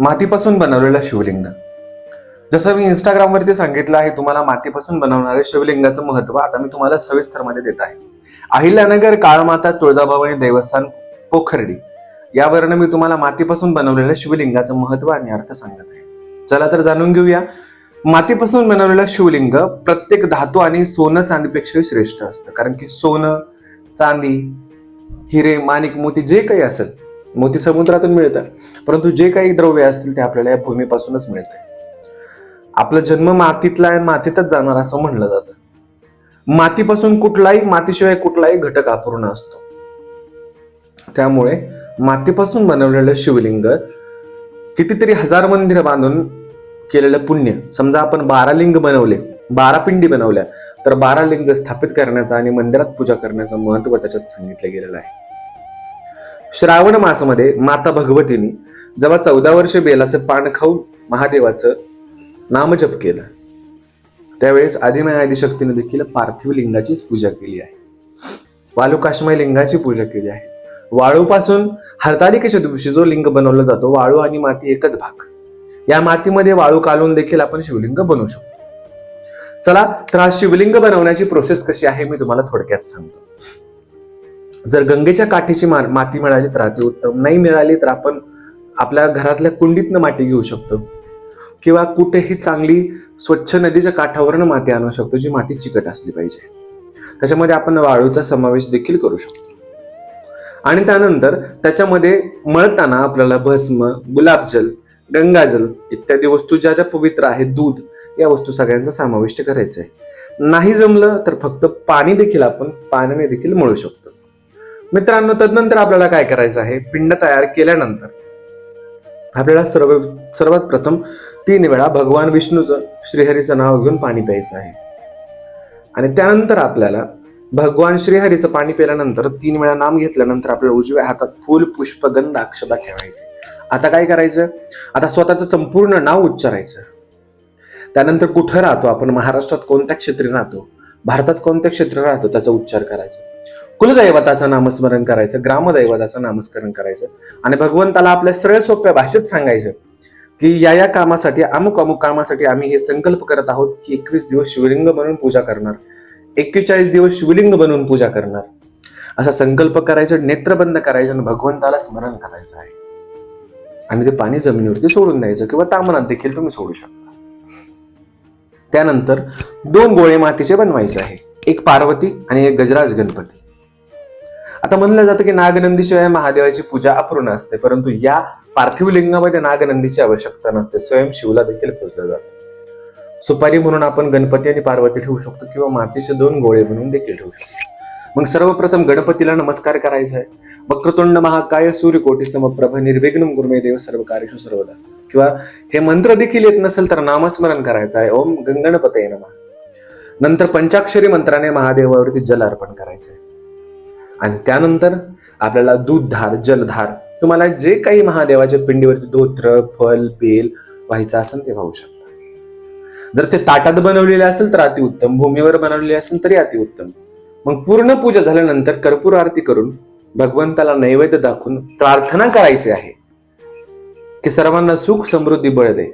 मातीपासून बनवलेलं शिवलिंग. जसं मी इंस्टाग्रामवरती सांगितलं आहे तुम्हाला मातीपासून बनवणाऱ्या शिवलिंगाचं महत्त्व आता मी तुम्हाला सविस्तरमध्ये देत आहे. अहिल्यानगर काळमाता तुळजाभवानी देवस्थान पोखर्डी. यावरनं मी तुम्हाला मातीपासून बनवलेल्या शिवलिंगाचं महत्त्व आणि अर्थ सांगत आहे. चला तर जाणून घेऊया. मातीपासून बनवलेलं शिवलिंग प्रत्येक धातू आणि सोनं चांदीपेक्षाही श्रेष्ठ असतं. कारण की सोनं चांदी हिरे माणिक मोती जे काही असेल मोती समुद्रातून मिळतात. परंतु जे काही द्रव्य असतील ते आपल्याला या भूमीपासूनच मिळते. आपला जन्म मातीतला आहे मातीतच जाणार असं म्हणलं जातं. मातीपासून कुठलाही मातीशिवाय कुठलाही घटक अपूर्ण असतो. त्यामुळे मातीपासून बनवलेलं शिवलिंग कितीतरी हजार मंदिर बांधून केलेलं पुण्य. समजा आपण बारा लिंग बनवले बारा पिंडी बनवल्या तर बारा लिंग स्थापित करण्याचा आणि मंदिरात पूजा करण्याचं महत्त्व त्याच्यात सांगितलं गेलेलं आहे. श्रावण मासमध्ये माता भगवतीने जेव्हा चौदा वर्ष बेलाचं पान खाऊन महादेवाचं नामजप केलं त्यावेळेस आदिमाय आदिशक्तीने देखील पार्थिव लिंगाचीच पूजा केली आहे. वालुकाश्मय लिंगाची पूजा केली आहे. वाळूपासून हरतालिकेच्या दिवशी जो लिंग बनवला जातो वाळू आणि माती एकच भाग. या मातीमध्ये वाळू काढून देखील आपण शिवलिंग बनवू शकतो. चला तर हा शिवलिंग बनवण्याची प्रोसेस कशी आहे मी तुम्हाला थोडक्यात सांगतो. जर गंगेच्या काठीची मा- माती मिळाली तर अति उत्तम. नाही मिळाली तर आपण आपल्या घरातल्या कुंडीतनं माती घेऊ शकतो. किंवा कुठेही चांगली स्वच्छ नदीच्या काठावरनं माती आणू शकतो जी माती चिकट असली पाहिजे. त्याच्यामध्ये आपण वाळूचा समावेश देखील करू शकतो. आणि त्यानंतर त्याच्यामध्ये मळताना आपल्याला भस्म गुलाबजल गंगाजल इत्यादी वस्तू ज्या ज्या पवित्र आहेत दूध या वस्तू सगळ्यांचा समाविष्ट करायचा आहे. नाही जमलं तर फक्त पाणी देखील आपण पाण्याने देखील मळू शकतो. मित्रांनो तदनंतर आपल्याला काय करायचं आहे? पिंड तयार केल्यानंतर आपल्याला सर्व सर्वात प्रथम तीन वेळा भगवान विष्णूचं श्रीहरीचं नाव घेऊन पाणी प्यायचं आहे. आणि त्यानंतर आपल्याला भगवान श्रीहरीचं पाणी पिल्यानंतर तीन वेळा नाम घेतल्यानंतर आपल्या उजव्या हातात फुल पुष्पगंध अक्षता ठेवायचे. आता काय करायचं? आता स्वतःचं संपूर्ण नाव उच्चारायचं. त्यानंतर कुठं राहतो आपण? महाराष्ट्रात कोणत्या क्षेत्री राहतो? भारतात कोणत्या क्षेत्र राहतो? त्याचा उच्चार करायचा. कुलदैवताचं नामस्मरण करायचं ग्रामदैवताचं नामस्मरण करायचं आणि भगवंताला आपल्या सरळ सोप्या भाषेत सांगायचं की या या कामासाठी अमुक अमुक कामासाठी आम्ही हे संकल्प करत आहोत की एकवीस दिवस शिवलिंग बनवून पूजा करणार. एक्केचाळीस दिवस शिवलिंग बनवून पूजा करणार. असा संकल्प करायचं नेत्रबंद करायचं आणि भगवंताला स्मरण करायचं आहे. आणि ते पाणी जमिनीवरती सोडून द्यायचं किंवा तामनात देखील तुम्ही सोडू शकता. त्यानंतर दोन गोळे मातीचे बनवायचे आहे. एक पार्वती आणि एक गजराज गणपती. आता म्हणलं जातं की नागनंदीशिवाय महादेवाची पूजा अपूर्ण असते परंतु या पार्थिव लिंगामध्ये नागनंदीची आवश्यकता नसते. स्वयं शिवला देखील पूजलं जातं. सुपारी म्हणून आपण गणपती आणि पार्वती ठेवू शकतो किंवा मातीचे दोन गोळे म्हणून देखील ठेवू शकतो. मग सर्वप्रथम गणपतीला नमस्कार करायचा आहे. वक्रतुंड महाकाय सूर्यकोटी समप्रभ निर्विघ्न गुरुमे देव सर्व कार्यशु सर्वदा. किंवा हे मंत्र देखील येत नसेल तर नामस्मरण करायचं आहे. ओम गंगणपते नमः. नंतर पंचाक्षरी मंत्राने महादेवावरती जल अर्पण करायचं आहे. आणि त्यानंतर आपल्याला दूधधार जलधार तुम्हाला जे काही महादेवाच्या पिंडीवरती धोत्र फल बेल व्हायचं असेल ते वाहू शकता. जर ते ताटात बनवलेले असेल तर अतिउत्तम भूमीवर बनवलेले असेल तरी अतिउत्तम मग पूर्ण पूजा झाल्यानंतर कर्पूर आरती करून भगवंताला नैवेद्य दाखवून प्रार्थना करायची आहे की सर्वांना सुख समृद्धी बळ दे.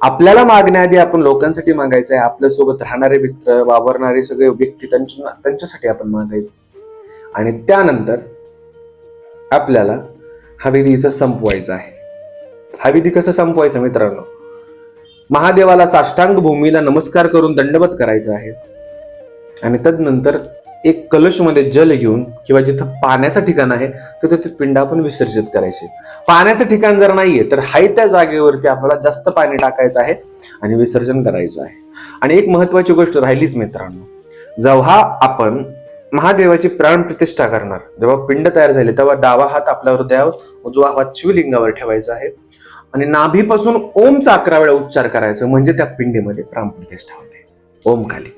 आपल्याला मागण्याआधी आपण लोकांसाठी मागायचं आहे आपल्यासोबत राहणारे मित्र वावरणारे सगळे व्यक्ती त्यांच्या त्यांच्यासाठी आपण मागायचं. आणि त्यानंतर आपल्याला हा विधी इथं संपवायचा आहे. हा विधी कसं संपवायचा मित्रांनो? महादेवाला साष्टांग भूमीला नमस्कार करून दंडवत करायचा आहे. आणि तदनंतर एक कलशमध्ये जल घेऊन किंवा जिथं पाण्याचं ठिकाण आहे तर तिथे पिंड आपण विसर्जित करायचे. पाण्याचं ठिकाण जर नाहीये तर हाय त्या जागेवरती आपल्याला जास्त पाणी टाकायचं आहे आणि विसर्जन करायचं आहे. आणि एक महत्वाची गोष्ट राहिलीच मित्रांनो. जेव्हा आपण महादेवाची प्राण प्रतिष्ठा करणार. जेव्हा पिंड तयार झाले तेव्हा डावा हात आपल्या हृदयावर उजवा हात शिवलिंगावर ठेवायचा आहे. आणि नाभीपासून ओमचा अकरा वेळा उच्चार करायचा म्हणजे त्या पिंडीमध्ये प्राण प्रतिष्ठा होते. ओम खाली